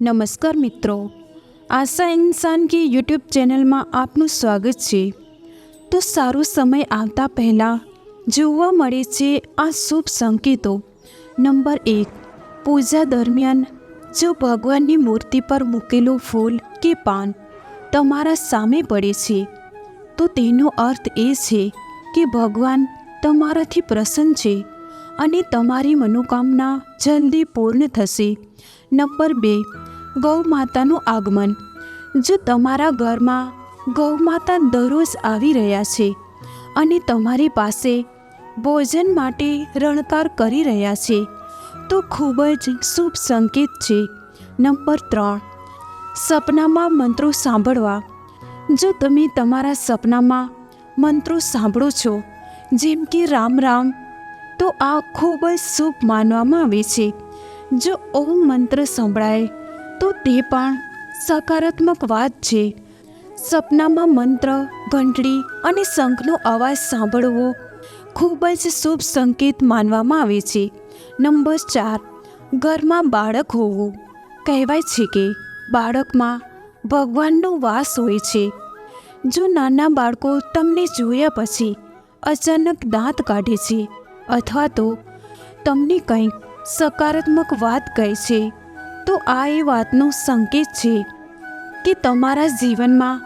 નમસ્કાર મિત્રો. આશા ઇન્સાન કી યુટ્યુબ ચેનલમાં આપનું સ્વાગત છે. તો સારો સમય આવતા પહેલાં જોવા મળે છે આ શુભ સંકેતો. નંબર એક, પૂજા દરમિયાન જો ભગવાનની મૂર્તિ પર મૂકેલું ફૂલ કે પાન તમારા સામે પડે છે, તો તેનો અર્થ એ છે કે ભગવાન તમારાથી પ્રસન્ન છે અને તમારી મનોકામના જલ્દી પૂર્ણ થશે. નંબર બે ગૌ માતાનું આગમન. જો તમારા ઘરમાં ગૌ માતા દરરોજ આવી રહ્યા છે અને તમારી પાસે ભોજન માટે રણકાર કરી રહ્યા છે, તો ખૂબ જ શુભ સંકેત છે. નંબર ત્રણ. સપનામાં મંત્રો સાંભળવા. જો તમે તમારા સપનામાં મંત્રો સાંભળો છો, જેમ કે રામ રામ, તો આ ખૂબ જ શુભ માનવામાં આવે છે. જો ઓમ મંત્ર સંભળાય તો તે પણ સકારાત્મક વાત છે. સપનામાં મંત્ર, ઘંટડી અને શંખનો અવાજ સાંભળવો ખૂબ જ શુભ સંકેત માનવામાં આવે છે. નંબર ચાર, ઘરમાં બાળક હોવું. કહેવાય છે કે બાળકમાં ભગવાનનો વાસ હોય છે. જો નાના બાળકો તમને જોયા પછી અચાનક દાંત કાઢે છે અથવા તો તમને કંઈક સકારાત્મક વાત કહે છે તો આ એ વાતનો સંકેત છે કે તમારા જીવનમાં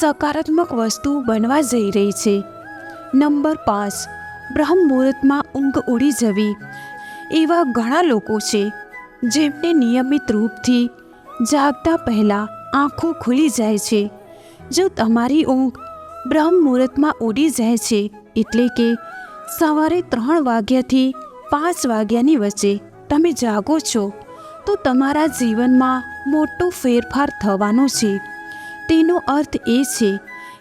સકારાત્મક વસ્તુ બનવા જઈ રહી છે. નંબર પાંચ. બ્રહ્મ મુહૂર્તમાં ઊંઘ ઉડી જવી. એવા ઘણા લોકો છે જેમને નિયમિત રૂપથી જાગતા પહેલાં આંખો ખુલી જાય છે. જો તમારી ઊંઘ બ્રહ્મ મુહૂર્તમાં ઉડી જાય છે એટલે કે સવારે ત્રણ વાગ્યાથી પાંચ વાગ્યાની વચ્ચે તમે જાગો છો તો તમારા જીવનમાં મોટો ફેરફાર થવાનો છે. તેનો અર્થ એ છે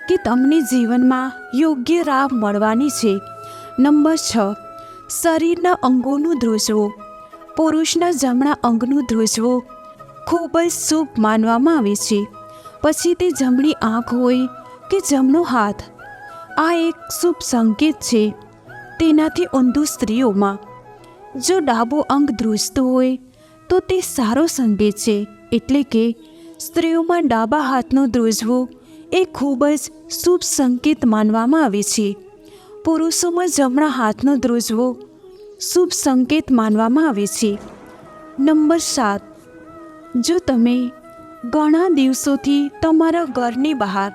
કે તમને જીવનમાં યોગ્ય રાહ મળવાની છે. નંબર છ, શરીરના અંગોનું ધ્રુજવું. પુરુષના જમણા અંગનું ધ્રુજવું ખૂબ જ શુભ માનવામાં આવે છે. પછી તે જમણી આંખ હોય કે જમણો હાથ. આ એક શુભ સંકેત છે. તેનાથી ઊંધું સ્ત્રીઓમાં. જો ડાબો અંગ ધ્રુજતો હોય તો તે સારો સંકેત છે, એટલે કે સ્ત્રીઓમાં ડાબા હાથનું ધ્રુજવું એ ખૂબ જ શુભ સંકેત માનવામાં આવે છે. પુરુષોમાં જમણા હાથનો ધ્રુજવો શુભ સંકેત માનવામાં આવે છે. નંબર સાત. જો તમે ઘણા દિવસોથી તમારા ઘરની બહાર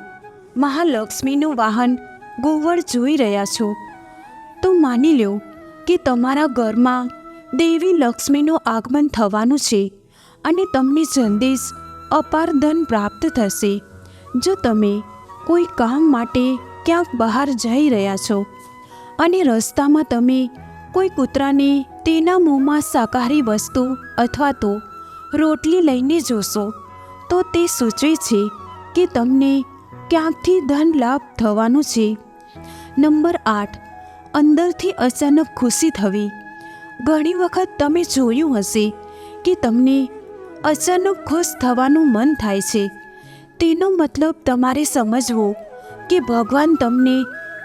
મહાલક્ષ્મીનું વાહન ગોવળ જોઈ રહ્યા છો, તો માની લો કે તમારા ઘરમાં દેવી લક્ષ્મીનું આગમન થવાનું છે અને તમને જલ્દી અપાર ધન પ્રાપ્ત થશે. જો તમે કોઈ કામ માટે ક્યાંક બહાર જઈ રહ્યા છો અને રસ્તામાં તમે કોઈ કૂતરાને તેના મોંમાં શાકાહારી વસ્તુ અથવા તો રોટલી લઈને જોશો, તો તે સૂચવે છે કે તમને ક્યાંકથી ધન લાભ થવાનો છે. નંબર આઠ. અંદરથી અચાનક ખુશી થવી. ઘણી વખત તમે જોયું હશે કે તમને અચાનક ખુશ થવાનું મન થાય છે. તેનો મતલબ તમારે સમજવો કે ભગવાન તમને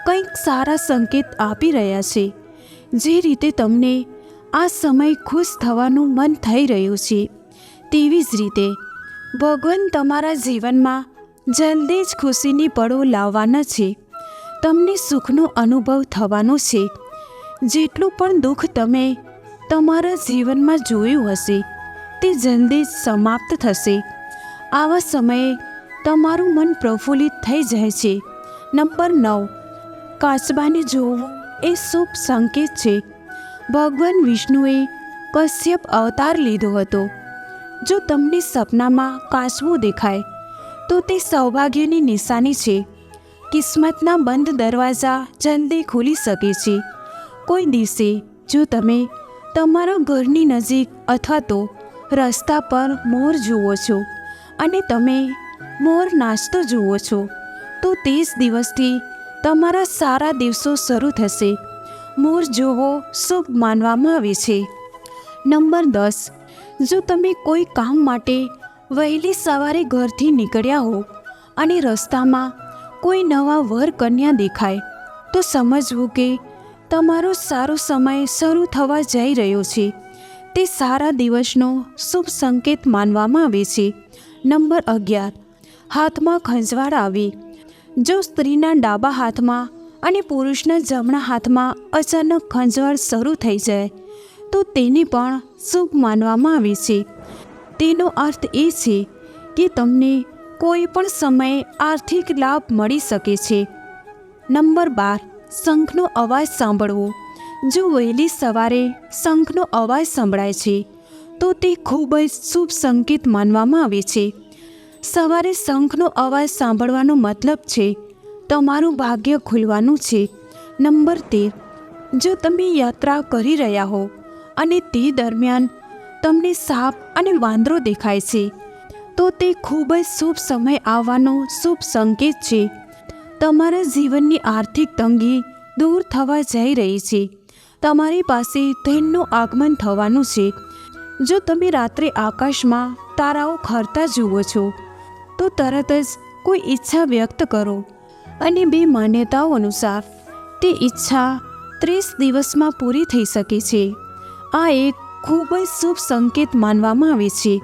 કંઈક સારા સંકેત આપી રહ્યા છે. જે રીતે તમને આ સમય ખુશ થવાનું મન થઈ રહ્યું છે, તેવી જ રીતે ભગવાન તમારા જીવનમાં જલ્દી જ ખુશીની પળો લાવવાના છે. તમને સુખનો અનુભવ થવાનો છે. જેટલું પણ દુઃખ તમે તમારા જીવનમાં જોયું હશે, તે જલ્દી સમાપ્ત થશે. આવા સમયે તમારું મન પ્રફુલ્લિત થઈ જાય છે. નંબર નવ. કાચબાને જોવું એ શુભ સંકેત છે. ભગવાન વિષ્ણુએ કશ્યપ અવતાર લીધો હતો. જો તમને સપનામાં કાચબું દેખાય, તો તે સૌભાગ્યની નિશાની છે. કિસ્મતના બંધ દરવાજા જલ્દી ખુલી શકે છે. કોઈ દિવસે જો તમે તમારા ઘરની નજીક અથવા તો રસ્તા પર મોર જુઓ છો અને તમે મોર નાચતો જુઓ છો, તો તે જ દિવસથી તમારા સારા દિવસો શરૂ થશે. મોર જોવો શુભ માનવામાં આવે છે. નંબર દસ. જો તમે કોઈ કામ માટે વહેલી સવારે ઘરથી નીકળ્યા હો અને રસ્તામાં કોઈ નવા વર કન્યા દેખાય, તો સમજવું કે તમારો સારો સમય શરૂ થવા જઈ રહ્યો છે. તે સારા દિવસનો શુભ સંકેત માનવામાં આવે છે. નંબર અગિયાર. હાથમાં ખંજવાળ આવી. જો સ્ત્રીના ડાબા હાથમાં અને પુરુષના જમણા હાથમાં અચાનક ખંજવાળ શરૂ થઈ જાય, તો તેને પણ શુભ માનવામાં આવે છે. તેનો અર્થ એ છે કે તમને કોઈ પણ સમયે આર્થિક લાભ મળી શકે છે. નંબર બાર. શંખનો અવાજ સાંભળવો. જો વહેલી સવારે શંખનો અવાજ સંભળાય છે, તો તે ખૂબ જ શુભ સંકેત માનવામાં આવે છે. સવારે શંખનો અવાજ સાંભળવાનો મતલબ છે, તમારું ભાગ્ય ખુલવાનું છે. નંબર તેર, જો તમે યાત્રા કરી રહ્યા હો અને તે દરમિયાન તમને સાપ અને વાંદરો દેખાય છે, તો તે ખૂબ જ શુભ સમય આવવાનો શુભ સંકેત છે. તમારા જીવનની આર્થિક તંગી દૂર થવા જઈ રહી છે. તમારી પાસે ધનનું આગમન થવાનું છે. જો તમે રાત્રે આકાશમાં તારાઓ ખરતા જુઓ છો, તો તરત જ કોઈ ઈચ્છા વ્યક્ત કરો અને બે માન્યતાઓ અનુસાર તે ઈચ્છા ત્રીસ દિવસમાં પૂરી થઈ શકે છે. આ એક ખૂબ જ શુભ સંકેત માનવામાં આવે છે.